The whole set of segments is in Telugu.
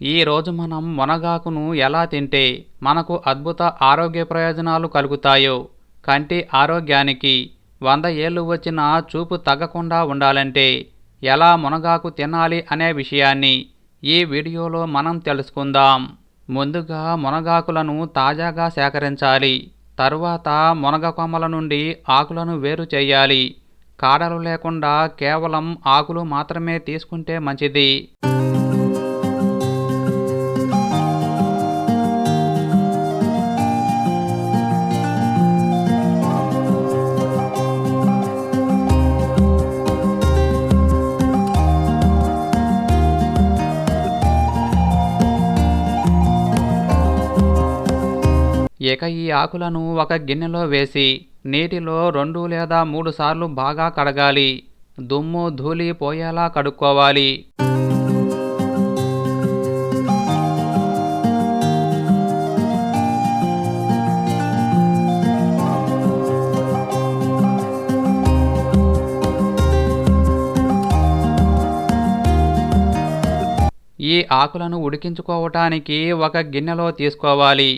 ఈరోజు మనం మునగాకును ఎలా తింటే మనకు అద్భుత ఆరోగ్య ప్రయోజనాలు కలుగుతాయో కంటి ఆరోగ్యానికి వంద ఏళ్ళు వచ్చినా చూపు తగ్గకుండా ఉండాలంటే ఎలా మునగాకు తినాలి అనే విషయాన్ని ఈ వీడియోలో మనం తెలుసుకుందాం. ముందుగా మునగాకులను తాజాగా సేకరించాలి. తరువాత మునగ కొమ్మల నుండి ఆకులను వేరు చేయాలి. కాడలు లేకుండా కేవలం ఆకులు మాత్రమే తీసుకుంటే మంచిది. ఇక ఈ ఆకులను ఒక గిన్నెలో వేసి నీటిలో రెండు లేదా మూడు సార్లు బాగా కడగాలి. దుమ్ము ధూళి పోయేలా కడుక్కోవాలి. ఈ ఆకులను ఉడికించుకోవటానికి ఒక గిన్నెలో తీసుకోవాలి.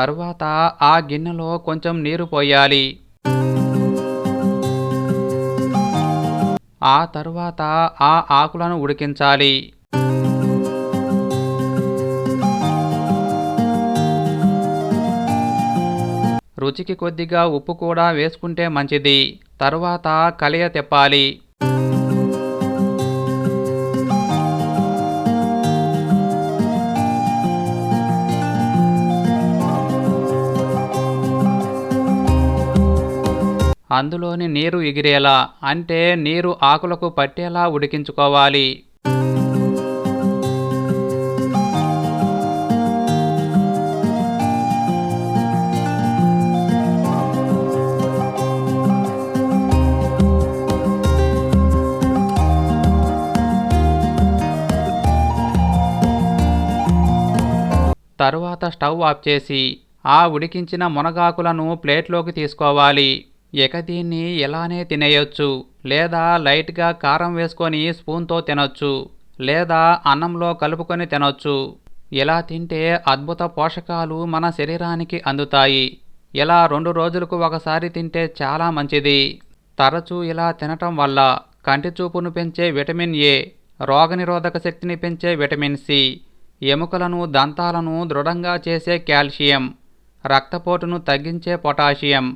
తర్వాత ఆ గిన్నెలో కొంచెం నీరు పోయాలి. ఆ తర్వాత ఆ ఆకులను ఉడికించాలి. రుచికి కొద్దిగా ఉప్పు కూడా వేసుకుంటే మంచిది. తర్వాత కలియ తిప్పాలి. అందులోని నీరు ఎగిరేలా అంటే నీరు ఆకులకు పట్టేలా ఉడికించుకోవాలి. తరువాత స్టవ్ ఆఫ్ చేసి ఆ ఉడికించిన మునగాకులను ప్లేట్లోకి తీసుకోవాలి. ఇక దీన్ని ఇలానే తినేయొచ్చు లేదా లైట్గా కారం వేసుకొని స్పూన్తో తినొచ్చు లేదా అన్నంలో కలుపుకొని తినొచ్చు. ఇలా తింటే అద్భుత పోషకాలు మన శరీరానికి అందుతాయి. ఇలా రెండు రోజులకు ఒకసారి తింటే చాలా మంచిది. తరచూ ఇలా తినటం వల్ల కంటి చూపును పెంచే విటమిన్ ఏ రోగనిరోధక శక్తిని పెంచే విటమిన్ సి ఎముకలను దంతాలను దృఢంగా చేసే కాల్షియం రక్తపోటును తగ్గించే పొటాషియం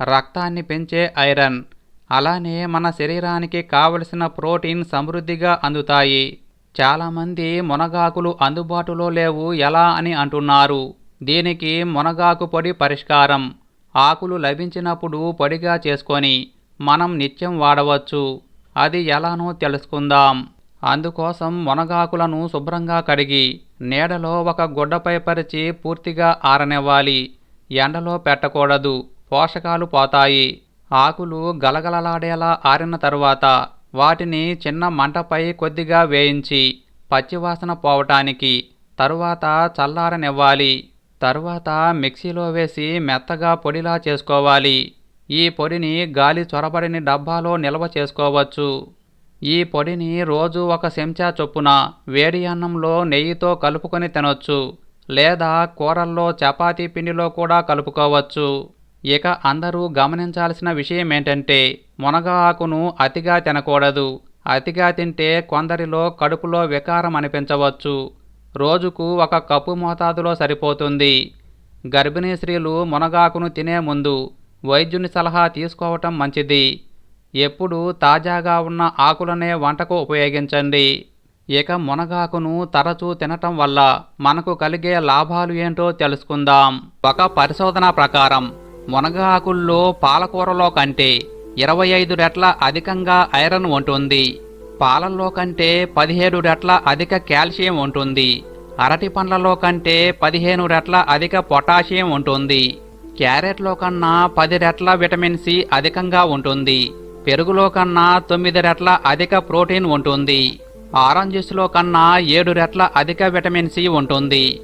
రక్తాన్ని పెంచే ఐరన్. అలానే మన శరీరానికి కావలసిన ప్రోటీన్ సమృద్ధిగా అందుతాయి. చాలామంది మునగాకులు అందుబాటులో లేవు ఎలా అని అంటున్నారు. దీనికి మునగాకు పొడి పరిష్కారం. ఆకులు లభించినప్పుడు పొడిగా చేసుకొని మనం నిత్యం వాడవచ్చు. అది ఎలానో తెలుసుకుందాం. అందుకోసం మునగాకులను శుభ్రంగా కడిగి నీడలో ఒక గుడ్డపై పరిచి పూర్తిగా ఆరనివ్వాలి. ఎండలో పెట్టకూడదు. పోషకాలు పోతాయి. ఆకులు గలగలలాడేలా ఆరిన తరువాత వాటిని చిన్న మంటపై కొద్దిగా వేయించి పచ్చివాసన పోవటానికి తరువాత చల్లారనివ్వాలి. తరువాత మిక్సీలో వేసి మెత్తగా పొడిలా చేసుకోవాలి. ఈ పొడిని గాలి చొరబడిని డబ్బాలో నిల్వ చేసుకోవచ్చు. ఈ పొడిని రోజు ఒక చెంచా చొప్పున వేడి అన్నంలో నెయ్యితో కలుపుకొని తినొచ్చు లేదా కూరల్లో చపాతీ పిండిలో కూడా కలుపుకోవచ్చు. ఇక అందరూ గమనించాల్సిన విషయం ఏంటంటే మునగ ఆకును అతిగా తినకూడదు. అతిగా తింటే కొందరిలో కడుపులో వికారం అనిపించవచ్చు. రోజుకు ఒక కప్పు మోతాదులో సరిపోతుంది. గర్భిణీ స్త్రీలు మునగాకును తినే ముందు వైద్యుని సలహా తీసుకోవటం మంచిది. ఎప్పుడు తాజాగా ఉన్న ఆకులనే వంటకు ఉపయోగించండి. ఇక మునగాకును తరచూ తినటం వల్ల మనకు కలిగే లాభాలు ఏంటో తెలుసుకుందాం. ఒక పరిశోధన ప్రకారం మునగ ఆకుల్లో పాలకూరలో కంటే ఇరవై ఐదు రెట్ల అధికంగా ఐరన్ ఉంటుంది. పాలల్లో కంటే పదిహేడు రెట్ల అధిక కాల్షియం ఉంటుంది. అరటి పండ్లలో కంటే పదిహేను రెట్ల అధిక పొటాషియం ఉంటుంది. క్యారెట్లో కన్నా పది రెట్ల విటమిన్ సి అధికంగా ఉంటుంది. పెరుగులో కన్నా తొమ్మిది రెట్ల అధిక ప్రోటీన్ ఉంటుంది. ఆరెంజెస్లో కన్నా ఏడు రెట్ల అధిక విటమిన్ సి ఉంటుంది.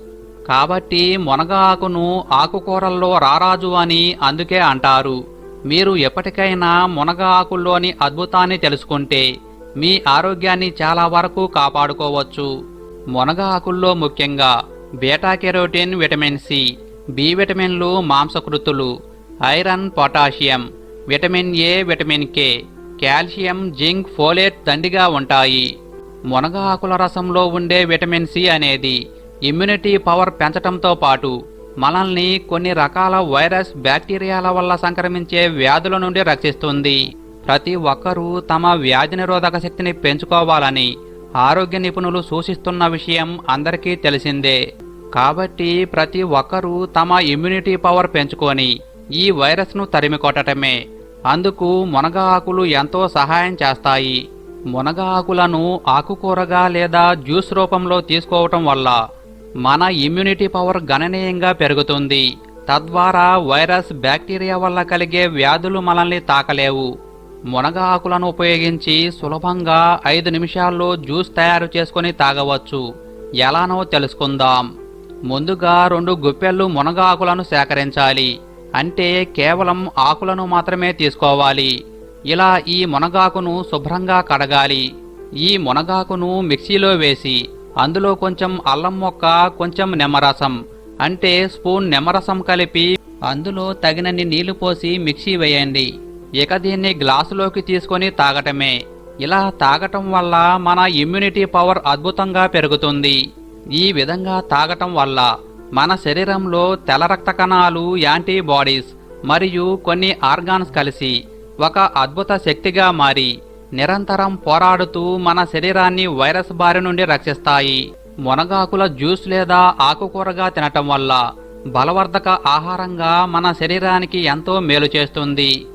కాబట్టి మునగ ఆకును ఆకుకూరల్లో రారాజు అని అందుకే అంటారు. మీరు ఎప్పటికైనా మునగ ఆకుల్లోని అద్భుతాన్ని తెలుసుకుంటే మీ ఆరోగ్యాన్ని చాలా వరకు కాపాడుకోవచ్చు. మునగ ఆకుల్లో ముఖ్యంగా beta carotene vitamin C B విటమిన్లు మాంసకృతులు iron potassium vitamin A vitamin K calcium zinc folate దండిగా ఉంటాయి. మునగ ఆకుల రసంలో ఉండే విటమిన్ సి అనేది ఇమ్యూనిటీ పవర్ పెంచటంతో పాటు మనల్ని కొన్ని రకాల వైరస్ బ్యాక్టీరియాల వల్ల సంక్రమించే వ్యాధుల నుండి రక్షిస్తుంది. ప్రతి ఒక్కరూ తమ వ్యాధి నిరోధక శక్తిని పెంచుకోవాలని ఆరోగ్య నిపుణులు సూచిస్తున్న విషయం అందరికీ తెలిసిందే. కాబట్టి ప్రతి ఒక్కరూ తమ ఇమ్యూనిటీ పవర్ పెంచుకొని ఈ వైరస్ను తరిమికొట్టటమే. అందుకు మునగ ఆకులు ఎంతో సహాయం చేస్తాయి. మునగ ఆకులను ఆకుకూరగా లేదా జ్యూస్ రూపంలో తీసుకోవటం వల్ల మన ఇమ్యూనిటీ పవర్ గణనీయంగా పెరుగుతుంది. తద్వారా వైరస్ బ్యాక్టీరియా వల్ల కలిగే వ్యాధులు మనల్ని తాకలేవు. మునగ ఆకులను ఉపయోగించి సులభంగా ఐదు నిమిషాల్లో జ్యూస్ తయారు చేసుకొని తాగవచ్చు. ఎలానో తెలుసుకుందాం. ముందుగా రెండు గుప్పెళ్ళు మునగ ఆకులను సేకరించాలి. అంటే కేవలం ఆకులను మాత్రమే తీసుకోవాలి. ఇలా ఈ మునగాకును శుభ్రంగా కడగాలి. ఈ మునగాకును మిక్సీలో వేసి అందులో కొంచెం అల్లం మొక్క కొంచెం నిమ్మరసం. అంటే స్పూన్ నిమ్మరసం కలిపి అందులో తగినన్ని నీళ్ళు పోసి మిక్సీ వేయండి. ఇక దీన్ని గ్లాసులోకి తీసుకొని తాగటమే. ఇలా తాగటం వల్ల మన ఇమ్యూనిటీ పవర్ అద్భుతంగా పెరుగుతుంది. ఈ విధంగా తాగటం వల్ల మన శరీరంలో తెల్ల రక్త కణాలు యాంటీబాడీస్ మరియు కొన్ని ఆర్గాన్స్ కలిసి ఒక అద్భుత శక్తిగా మారి నిరంతరం పోరాడుతూ మన శరీరాన్ని వైరస్ బారి నుండి రక్షిస్తాయి. మునగాకుల జ్యూస్ లేదా ఆకుకూరగా తినటం వల్ల బలవర్ధక ఆహారంగా మన శరీరానికి ఎంతో మేలు చేస్తుంది.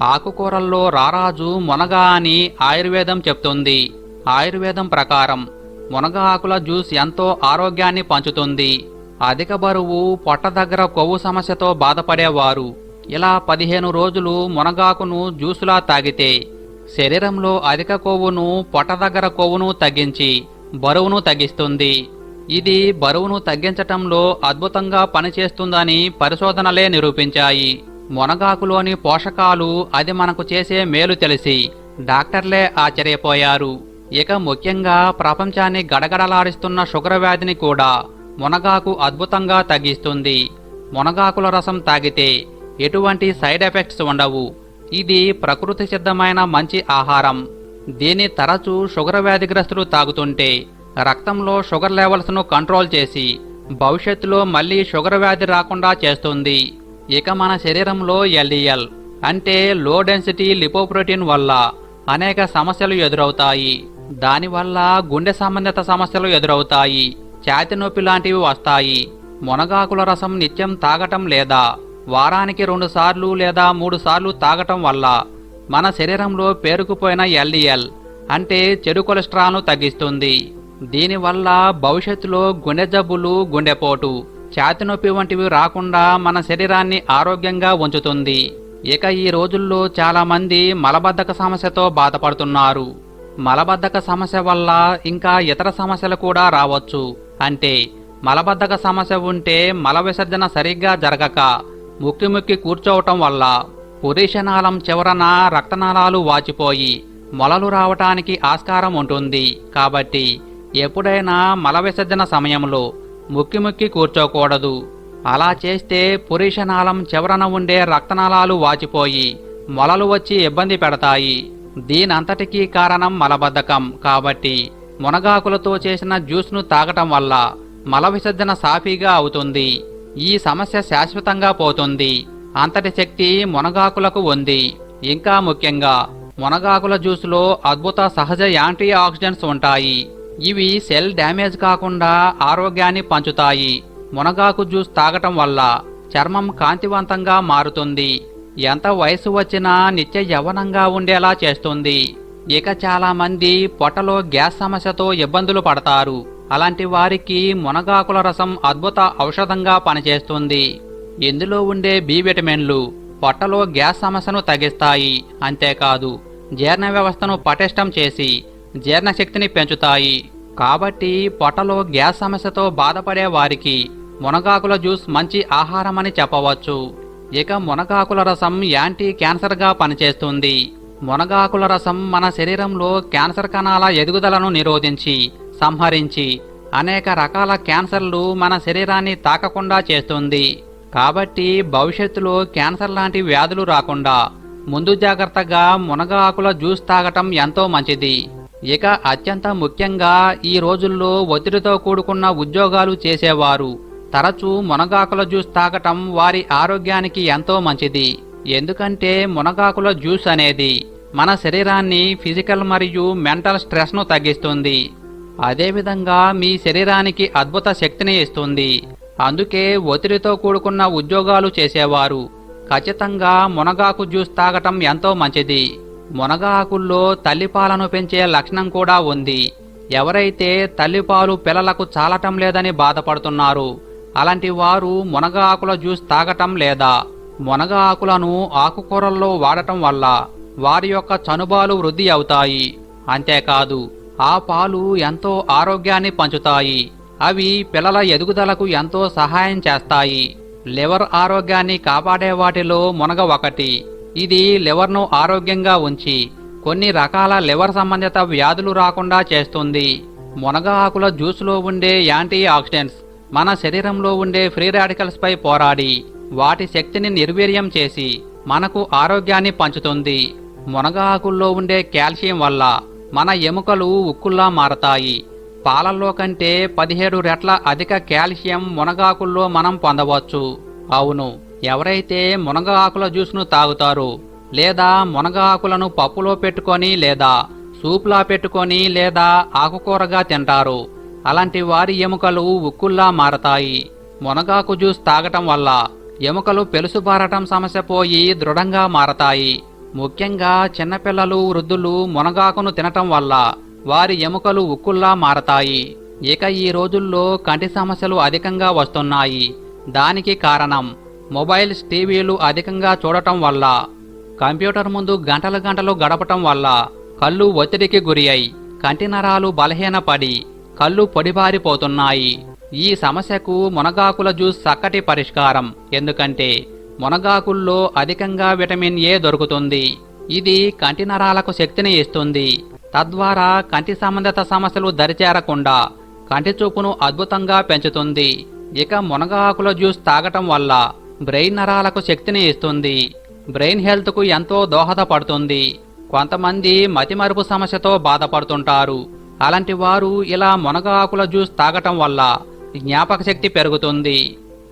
ఆకుకూరల్లో రారాజు మునగ అని ఆయుర్వేదం చెప్తుంది. ఆయుర్వేదం ప్రకారం మునగ ఆకుల జ్యూస్ ఎంతో ఆరోగ్యాన్ని పంచుతుంది. అధిక బరువు పొట్ట దగ్గర కొవ్వు సమస్యతో బాధపడేవారు. ఇలా పదిహేను రోజులు మునగాకును జ్యూసులా తాగితే శరీరంలో అధిక కొవ్వును పొట్ట దగ్గర కొవ్వును తగ్గించి బరువును తగ్గిస్తుంది. ఇది బరువును తగ్గించటంలో అద్భుతంగా పనిచేస్తుందని పరిశోధనలే నిరూపించాయి. మునగాకులోని పోషకాలు అది మనకు చేసే మేలు తెలిసి డాక్టర్లే ఆశ్చర్యపోయారు. ఇక ముఖ్యంగా ప్రపంచాన్ని గడగడలాడిస్తున్న షుగర్ వ్యాధిని కూడా మునగాకు అద్భుతంగా తగ్గిస్తుంది. మునగాకుల రసం తాగితే ఎటువంటి సైడ్ ఎఫెక్ట్స్ ఉండవు. ఇది ప్రకృతి సిద్ధమైన మంచి ఆహారం. దీని తరచూ షుగర్ వ్యాధిగ్రస్తులు తాగుతుంటే రక్తంలో షుగర్ లెవెల్స్ను కంట్రోల్ చేసి భవిష్యత్తులో మళ్ళీ షుగర్ వ్యాధి రాకుండా చేస్తుంది. ఇక మన శరీరంలో ఎల్డిఎల్ అంటే లో డెన్సిటీ లిపోప్రోటీన్ వల్ల అనేక సమస్యలు ఎదురవుతాయి. దానివల్ల గుండె సంబంధిత సమస్యలు ఎదురవుతాయి. ఛాతి నొప్పి లాంటివి వస్తాయి. మునగాకుల రసం నిత్యం తాగటం లేదా వారానికి రెండు సార్లు లేదా మూడు సార్లు తాగటం వల్ల మన శరీరంలో పేరుకుపోయిన ఎల్డిఎల్ అంటే చెడు కొలెస్ట్రాల్ను తగ్గిస్తుంది. దీనివల్ల భవిష్యత్తులో గుండె జబ్బులు గుండెపోటు ఛాతి నొప్పి వంటివి రాకుండా మన శరీరాన్ని ఆరోగ్యంగా ఉంచుతుంది. ఇక ఈ రోజుల్లో చాలామంది మలబద్ధక సమస్యతో బాధపడుతున్నారు. మలబద్ధక సమస్య వల్ల ఇంకా ఇతర సమస్యలు కూడా రావచ్చు. అంటే మలబద్ధక సమస్య ఉంటే మల విసర్జన సరిగ్గా జరగక ముక్కి ముక్కి కూర్చోవటం వల్ల పురీషనాళం చివరన రక్తనాళాలు వాచిపోయి మొలలు రావటానికి ఆస్కారం ఉంటుంది. కాబట్టి ఎప్పుడైనా మల విసర్జన సమయంలో ముక్కి ముక్కి కూర్చోకూడదు. అలా చేస్తే పురీషనాళం చివరన ఉండే రక్తనాళాలు వాచిపోయి మొలలు వచ్చి ఇబ్బంది పెడతాయి. దీనంతటికీ కారణం మలబద్ధకం. కాబట్టి మునగాకులతో చేసిన జ్యూస్ను తాగటం వల్ల మల విసర్జన సాఫీగా అవుతుంది. ఈ సమస్య శాశ్వతంగా పోతుంది. అంతటి శక్తి మునగాకులకు ఉంది. ఇంకా ముఖ్యంగా మునగాకుల జ్యూస్లో అద్భుత సహజ యాంటీ ఆక్సిడెంట్స్ ఉంటాయి. ఇవి సెల్ డ్యామేజ్ కాకుండా ఆరోగ్యాన్ని పంచుతాయి. మునగాకు జ్యూస్ తాగటం వల్ల చర్మం కాంతివంతంగా మారుతుంది. ఎంత వయసు వచ్చినా నిత్య యవ్వనంగా ఉండేలా చేస్తుంది. ఇక చాలామంది పొట్టలో గ్యాస్ సమస్యతో ఇబ్బందులు పడతారు. అలాంటి వారికి మునగాకుల రసం అద్భుత ఔషధంగా పనిచేస్తుంది. ఇందులో ఉండే బి విటమిన్లు పొట్టలో గ్యాస్ సమస్యను తగ్గిస్తాయి. అంతేకాదు జీర్ణ వ్యవస్థను పటిష్టం చేసి జీర్ణశక్తిని పెంచుతాయి. కాబట్టి పొట్టలో గ్యాస్ సమస్యతో బాధపడే వారికి మునగాకుల జ్యూస్ మంచి ఆహారమని చెప్పవచ్చు. ఇక మునగాకుల రసం యాంటీ క్యాన్సర్గా పనిచేస్తుంది. మునగాకుల రసం మన శరీరంలో క్యాన్సర్ కణాల ఎదుగుదలను నిరోధించి సంహరించి అనేక రకాల క్యాన్సర్లు మన శరీరాన్ని తాకకుండా చేస్తుంది. కాబట్టి భవిష్యత్తులో క్యాన్సర్ లాంటి వ్యాధులు రాకుండా ముందు జాగ్రత్తగా మునగ ఆకుల జ్యూస్ తాగటం ఎంతో మంచిది. ఇక అత్యంత ముఖ్యంగా ఈ రోజుల్లో ఒత్తిడితో కూడుకున్న ఉద్యోగాలు చేసేవారు తరచూ మునగాకుల జ్యూస్ తాగటం వారి ఆరోగ్యానికి ఎంతో మంచిది. ఎందుకంటే మునగాకుల జ్యూస్ అనేది మన శరీరాన్ని ఫిజికల్ మరియు మెంటల్ స్ట్రెస్ను తగ్గిస్తుంది. అదేవిధంగా మీ శరీరానికి అద్భుత శక్తిని ఇస్తుంది. అందుకే ఒత్తిడితో కూడుకున్న ఉద్యోగాలు చేసేవారు. ఖచ్చితంగా మునగాకు జ్యూస్ తాగటం ఎంతో మంచిది. మునగాకుల్లో తల్లిపాలను పెంచే లక్షణం కూడా ఉంది. ఎవరైతే తల్లిపాలు పిల్లలకు చాలటం లేదని బాధపడుతున్నారు అలాంటి వారు మునగ ఆకుల జ్యూస్ తాగటం లేదా మునగ ఆకులను ఆకుకూరల్లో వాడటం వల్ల వారి యొక్క చనుబాలు వృద్ధి అవుతాయి. అంతేకాదు ఆ పాలు ఎంతో ఆరోగ్యాన్ని పంచుతాయి. అవి పిల్లల ఎదుగుదలకు ఎంతో సహాయం చేస్తాయి. లివర్ ఆరోగ్యాన్ని కాపాడే వాటిలో మునగ ఒకటి. ఇది లివర్ను ఆరోగ్యంగా ఉంచి కొన్ని రకాల లివర్ సంబంధిత వ్యాధులు రాకుండా చేస్తుంది. మునగ ఆకుల జ్యూస్లో ఉండే యాంటీ ఆక్సిడెంట్స్ మన శరీరంలో ఉండే ఫ్రీ రాడికల్స్పై పోరాడి వాటి శక్తిని నిర్వీర్యం చేసి మనకు ఆరోగ్యాన్ని పంచుతుంది. మునగ ఆకుల్లో ఉండే కాల్షియం వల్ల మన ఎముకలు ఉక్కుల్లా మారతాయి. పాలల్లో కంటే పదిహేడు రెట్ల అధిక కాల్షియం మునగాకుల్లో మనం పొందవచ్చు. అవును ఎవరైతే మునగ ఆకుల జ్యూస్ను తాగుతారో లేదా మునగ ఆకులను పప్పులో పెట్టుకొని లేదా సూప్లా పెట్టుకొని లేదా ఆకుకూరగా తింటారు అలాంటి వారి ఎముకలు ఉక్కుల్లా మారతాయి. మునగాకు జ్యూస్ తాగటం వల్ల ఎముకలు పెలుసుబారటం సమస్య పోయి దృఢంగా మారతాయి. ముఖ్యంగా చిన్నపిల్లలు వృద్ధులు మునగాకును తినటం వల్ల వారి ఎముకలు ఉక్కుల్లా మారతాయి. ఇక ఈ రోజుల్లో కంటి సమస్యలు అధికంగా వస్తున్నాయి. దానికి కారణం మొబైల్స్ టీవీలు అధికంగా చూడటం వల్ల కంప్యూటర్ ముందు గంటలు గంటలు గడపటం వల్ల కళ్ళు ఒత్తిడికి గురి అయి కంటి నరాలు బలహీనపడి కళ్ళు పొడిబారిపోతున్నాయి. ఈ సమస్యకు మునగాకుల జ్యూస్ చక్కటి పరిష్కారం. ఎందుకంటే మునగాకుల్లో అధికంగా విటమిన్ ఏ దొరుకుతుంది? ఇది కంటి నరాలకు శక్తిని ఇస్తుంది. తద్వారా కంటి సంబంధిత సమస్యలు దరిచేరకుండా కంటి చూపును అద్భుతంగా పెంచుతుంది. ఇక మునగాకుల జ్యూస్ తాగటం వల్ల బ్రెయిన్ నరాలకు శక్తిని ఇస్తుంది. బ్రెయిన్ హెల్త్కు ఎంతో దోహదపడుతుంది. కొంతమంది మతిమరుపు సమస్యతో బాధపడుతుంటారు. అలాంటి వారు ఇలా మునగాకుల జ్యూస్ తాగటం వల్ల జ్ఞాపక శక్తి పెరుగుతుంది.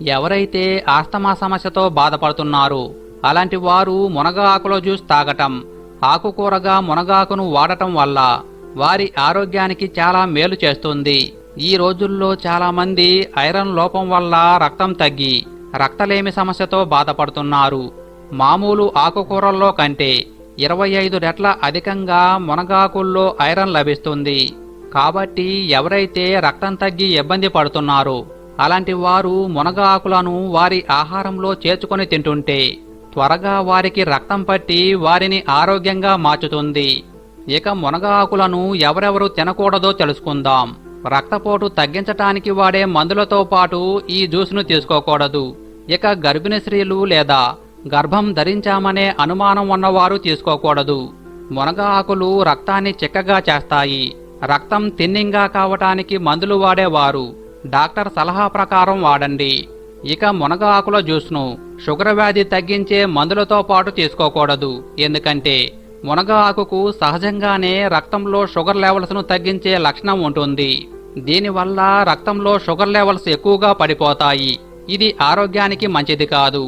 ఎవరైతే ఆస్తమా సమస్యతో బాధపడుతున్నారు అలాంటి వారు మునగ ఆకుల జ్యూస్ తాగటం ఆకుకూరగా మునగాకును వాడటం వల్ల వారి ఆరోగ్యానికి చాలా మేలు చేస్తుంది. ఈ రోజుల్లో చాలామంది ఐరన్ లోపం వల్ల రక్తం తగ్గి రక్తలేమి సమస్యతో బాధపడుతున్నారు. మామూలు ఆకుకూరల్లో కంటే ఇరవై ఐదు రెట్ల అధికంగా మునగాకుల్లో ఐరన్ లభిస్తుంది. కాబట్టి ఎవరైతే రక్తం తగ్గి ఇబ్బంది పడుతున్నారో అలాంటి వారు మునగ ఆకులను వారి ఆహారంలో చేర్చుకొని తింటుంటే త్వరగా వారికి రక్తం పట్టి వారిని ఆరోగ్యంగా మార్చుతుంది. ఇక మునగ ఆకులను ఎవరెవరు తినకూడదో తెలుసుకుందాం. రక్తపోటు తగ్గించటానికి వాడే మందులతో పాటు ఈ జ్యూస్ను తీసుకోకూడదు. ఇక గర్భిణీ స్త్రీలు లేదా గర్భం ధరించామనే అనుమానం ఉన్నవారు తీసుకోకూడదు. మునగ ఆకులు రక్తాన్ని చిక్కగా చేస్తాయి. రక్తం తిన్నింగా కావటానికి మందులు వాడేవారు. డాక్టర్ సలహా ప్రకారం వాడండి. ఇక మునగ ఆకుల జ్యూస్ను షుగర్ వ్యాధి తగ్గించే మందులతో పాటు తీసుకోకూడదు. ఎందుకంటే మునగ ఆకుకు సహజంగానే రక్తంలో షుగర్ లెవెల్స్ను తగ్గించే లక్షణం ఉంటుంది. దీనివల్ల రక్తంలో షుగర్ లెవెల్స్ ఎక్కువగా పడిపోతాయి. ఇది ఆరోగ్యానికి మంచిది కాదు.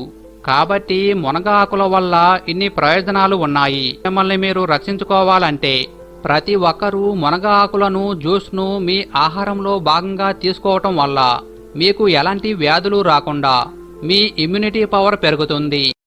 కాబట్టి మునగ ఆకుల వల్ల ఇన్ని ప్రయోజనాలు ఉన్నాయి. మిమ్మల్ని మీరు రక్షించుకోవాలంటే ప్రతి ఒక్కరూ మునగ ఆకులను జ్యూస్ను మీ ఆహారంలో భాగంగా తీసుకోవటం వల్ల మీకు ఎలాంటి వ్యాధులు రాకుండా మీ ఇమ్యూనిటీ పవర్ పెరుగుతుంది.